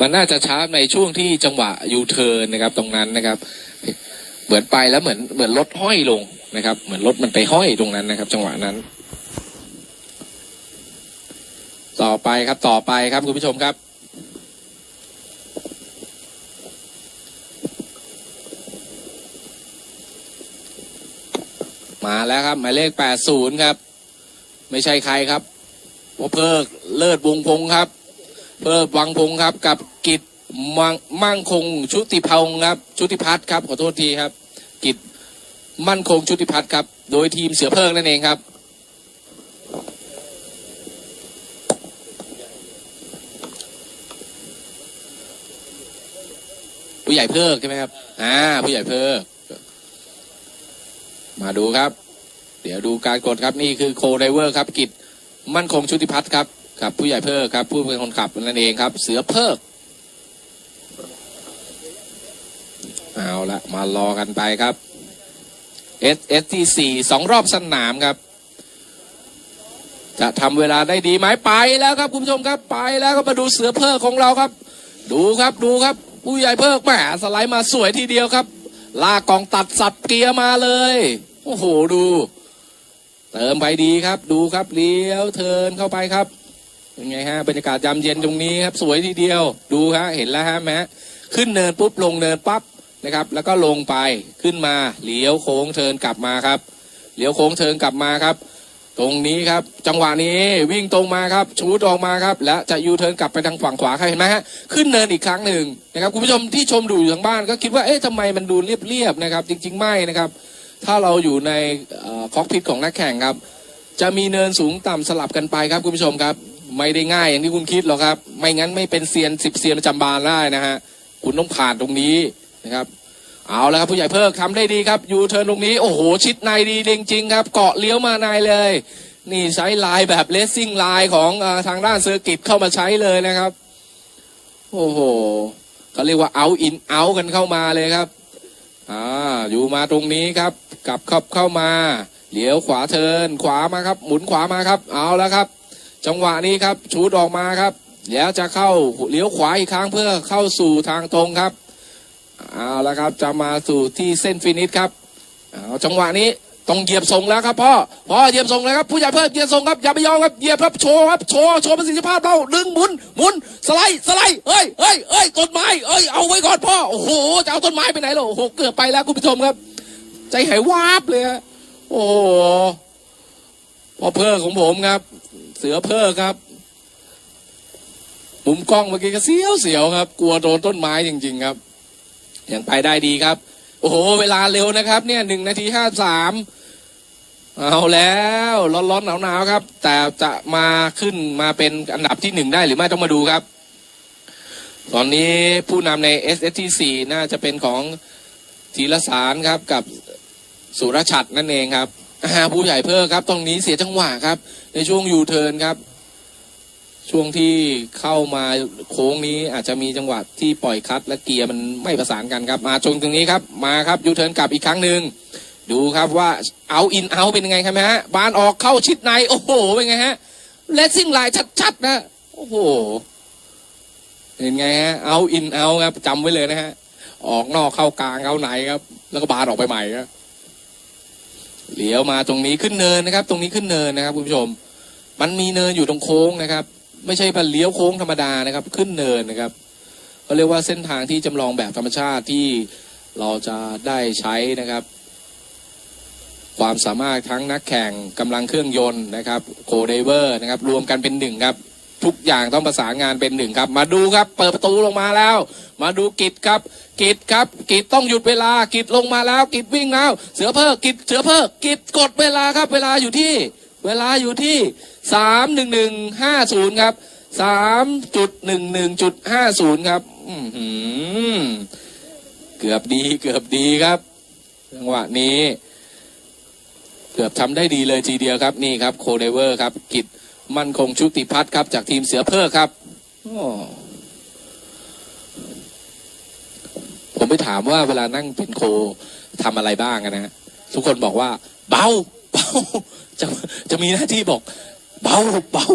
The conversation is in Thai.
มันน่าจะช้าในช่วงที่จังหวะยูเทิร์นนะครับ ตรงนั้นนะครับ เหมือนไปแล้วเหมือนเหมือนรถห้อยลงนะครับ เหมือนรถมันไปห้อยตรงนั้นนะครับ จังหวะนั้น ต่อไปครับต่อไปครับคุณผู้ชมครับมาแล้วครับ หมายเลขแปดศูนย์ครับ ไม่ใช่ใครครับว่าเพิกเลิศวงพงครับ เพิกวังพงศ์ครับกับกิจมังมั่งคงชุติพงศ์ครับชุติพัฒน์ครับขอโทษทีครับ กิจมั่นคงชุติพัฒน์ครับ โดยทีมเสือเพิกนั่นเองครับ ผู้ใหญ่เพิกใช่ไหมครับอ่าผู้ใหญ่เพิกมาดูครับ เดี๋ยวดูการกดครับนี่คือโคไดเวอร์ครับ กิจมั่นคงชุติพัฒน์ครับ กับผู้ใหญ่เพิกครับ ผู้เป็นคนขับนั่นเองครับ เสือเพิกเอาละมารอกันไปครับ S S T สี่สองรอบสนามครับ จะทำเวลาได้ดีไหมไปแล้วครับคุณผู้ชมครับไปแล้วก็มาดูเสือเพิกของเราครับ ดูครับดูครับ ผู้ใหญ่เพิกแหมสไลด์มาสวยทีเดียวครับ ลากกองตัดสับเกียร์มาเลย โอ้โหดู เติมไปดีครับ ดูครับเลี้ยวเทินเข้าไปครับ เป็นไงฮะบรรยากาศยามเย็นตรงนี้ครับสวยทีเดียวดูฮะเห็นแล้วฮะแม้ขึ้นเนินปุ๊บลงเนินปั๊บนะครับ แล้วก็ลงไปขึ้นมาเลี้ยวโค้งเทินกลับมาครับเลี้ยวโค้งเทินกลับมาครับ ตรงนี้ครับ จังหวะนี้วิ่งตรงมาครับชูดออกมาครับ และจะยูเทิร์นกลับไปทางฝั่งขวาครับเห็นไหมฮะขึ้นเนินอีกครั้งหนึ่งนะครับคุณผู้ชมที่ชมดูอยู่ทางบ้าน ก็คิดว่าเอ๊ะทำไมมันดูเรียบๆนะครับ จริง ๆ ไม่นะครับ ถ้าเราอยู่ในคอกพิทของนักแข่งครับ จะมีเนินสูงต่ำสลับกันไปครับคุณผู้ชมครับ ไม่ได้ง่ายอย่างที่คุณคิดหรอกครับ ไม่งั้นไม่เป็นเซียนสิบเซียนประจำบานได้นะฮะคุณต้องผ่านตรงนี้นะครับ เอาแล้วครับผู้ใหญ่เพิกทำได้ดีครับยูเทิร์นตรงนี้โอ้โหชิดในดีจริงๆครับ เกาะเลี้ยวมาในเลย นี่ใช้ลายแบบเลสซิ่งลายของอทางด้านเซอร์กิตเข้ามาใช้เลยนะครับ โอ้โหเขาเรียกว่าเอาอินเอากันเข้ามาเลยครับอ่าอยู่มาตรงนี้ครับกลับเข้าเข้ามาเลี้ยวขวาเทินขวามาครับ หมุนขวามาครับ เอาแล้วครับ จังหวะนี้ครับชูดออกมาครับแล้วจะเข้าเลี้ยวขวาอีกครั้งเพื่อเข้าสู่ทางตรงครับเอาล้วครับจะมาสู่ที่เส้นฟินิชครับเอาจังหวะนี้ต้องเหยียบส่งแล้วครับพ่อพ่อเหยียบส่งแล้วครับผู้ใหญ่เพิ่มเหยียบส่งครับอย่าไปยอมครับเหยียบครับโชว์ครับโชว์โชว์ประสิทธิภาพเราดึงหมุนหมุนสไลด์สไลด์เอ้ยเอ้ยเอ้ยต้นไม้เอ้ยเอาไว้ก่อนพ่อโอ้โหจะเอาต้นไม้ไปไหนล่ะโอ้โหเกือบไปแล้วคุณผู้ชมครับ ใจหายวาบเลยฮะโอ้โหพ่อเพิกของผมครับ สือเพิกครับมุมกล้องเมื่อกี้ก็เสียวเสียวครับ กลัวโดนต้นไม้จริง ๆ ครับยังไปได้ดีครับ โอ้โห เวลาเร็วนะครับ เนี่ยหนึ่งนาทีห้าสามเอาแล้วร้อนๆหนาวๆครับ แต่จะมาขึ้นมาเป็นอันดับที่หนึ่งได้หรือไม่ต้องมาดูครับ ตอนนี้ผู้นำใน s s t 4น่าจะเป็นของธีรสารครับกับสุรชัดนั่นเองครับ อ่าผู้ใหญ่เพิ่มครับตรงนี้เสียจังหวะครับ ในช่วงยูเทิร์นครับ ช่วงที่เข้ามาโค้งนี้อาจจะมีจังหวะที่ปล่อยคัตและเกียร์มันไม่ประสานกันครับ มาจงตรงนี้ครับมาครับยูเทิร์นกลับอีกครั้งหนึ่งดูครับว่าเอาอินเอาเป็นยังไงครับฮะบานออกเข้าชิดในโอ้โหเป็นไงฮะเลสซิ่งลน์ชัดๆนะโอ้โหเห็นไงฮะเอาอินเอาครับจำไว้เลยนะฮะออกนอกเข้ากลางเข้าไหนครับ แล้วก็บานออกไปใหม่ครับ เลี้ยวมาตรงนี้ขึ้นเนินนะครับ ตรงนี้ขึ้นเนินนะครับคุณผู้ชม มันมีเนินอยู่ตรงโค้งนะครับ ไม่ใช่เป็นเลี้ยวโค้งธรรมดานะครับ ขึ้นเนินนะครับเขาเรียกว่าเส้นทางที่จำลองแบบธรรมชาติที่เราจะได้ใช้นะครับ ความสามารถทั้งนักแข่งกำลังเครื่องยนต์นะครับโคเดเวอร์นะครับ รวมกันเป็นหนึ่งครับ ทุกอย่างต้องประสานงานเป็นหนึ่งครับ มาดูครับ เปิดประตูลงมาแล้ว มาดูกิจครับ กิจครับ กิจต้องหยุดเวลา กิจลงมาแล้ว กิจวิ่งแล้ว เสือเพิกกิจเสือเพิกกิจกดเวลาครับ เวลาอยู่ที่ เวลาอยู่ที่สามหนึ่งหนึ่งห้าศูนย์ครับสามจุดหนึ่งหนึ่งจุดห้าศูนย์ครับเกือบดีเกือบดีครับจังหวะนี้ เกือบทำได้ดีเลยทีเดียวครับนี่ครับโคเดเวอร์ครับ กิจ มั่นคงชุติพัฒน์ครับ จากทีมเสือเพ่อครับผมไปถามว่าเวลานั่งเป็นโคทำอะไรบ้างนะฮะทุกคนบอกว่า เบา เบา จะจะมีหน้าที่บอก เบาเบา